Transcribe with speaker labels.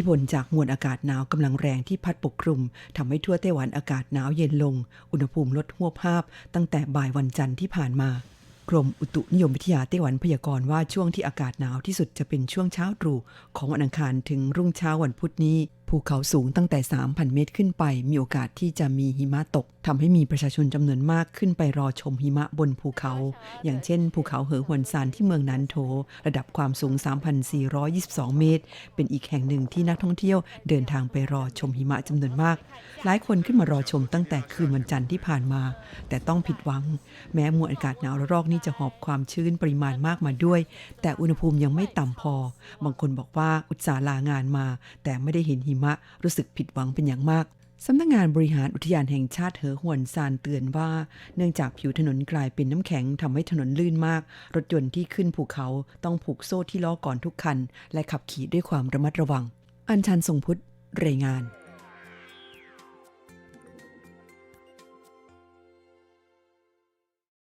Speaker 1: ทพลจากมวลอากาศหนาวกำลังแรงที่พัดปกคลุมทำให้ทั่วไต้หวันอากาศหนาวเย็นลง อุณหภูมิลดหัวภาพ ตั้งแต่บ่ายวันจันทร์ที่ผ่านมากรมอุตุนิยมวิทยาไต้หวันพยากรณ์ว่าช่วงที่อากาศหนาวที่สุดจะเป็นช่วงเช้าตรู่ของวันอังคารถึงรุ่งเช้าวันพุธนี้ ภูเขาสูงตั้งแต่ 3,000 เมตรขึ้นไป มีโอกาสที่จะมีหิมะตกทำให้มีประชาชนจำนวนมากขึ้นไปรอชมหิมะบนภูเขา อย่างเช่น ภูเขาเหอหวนซานที่เมืองนันโถ ระดับความสูง 3,422 เมตร เป็นอีกแห่งหนึ่งที่นักท่องเที่ยวเดินทางไปรอชมหิมะจำนวนมาก หลายคนขึ้นมารอชมตั้งแต่คืนวันจันทร์ที่ผ่านมา แต่ต้องผิดหวัง แม้มวลอากาศหนาวระลอกนี้จะหอบความชื้นปริมาณมากมาด้วย แต่อุณหภูมิยังไม่ต่ำพอ บางคนบอกว่าอุตส่าห์ลางานมา แต่ไม่ได้เห็นหิมะ รู้สึกผิดหวังเป็นอย่างมากสำนักงานบริหารอุทยานแห่งชาติเหอหวนซานเตือนว่า เนื่องจากผิวถนนกลายเป็นน้ำแข็งทำให้ถนนลื่นมาก รถยนต์ที่ขึ้นภูเขาต้องผูกโซ่ที่ล้อก่อนทุกคัน และขับขี่ด้วยความระมัดระวัง อัญชันทรงพุทธรายงาน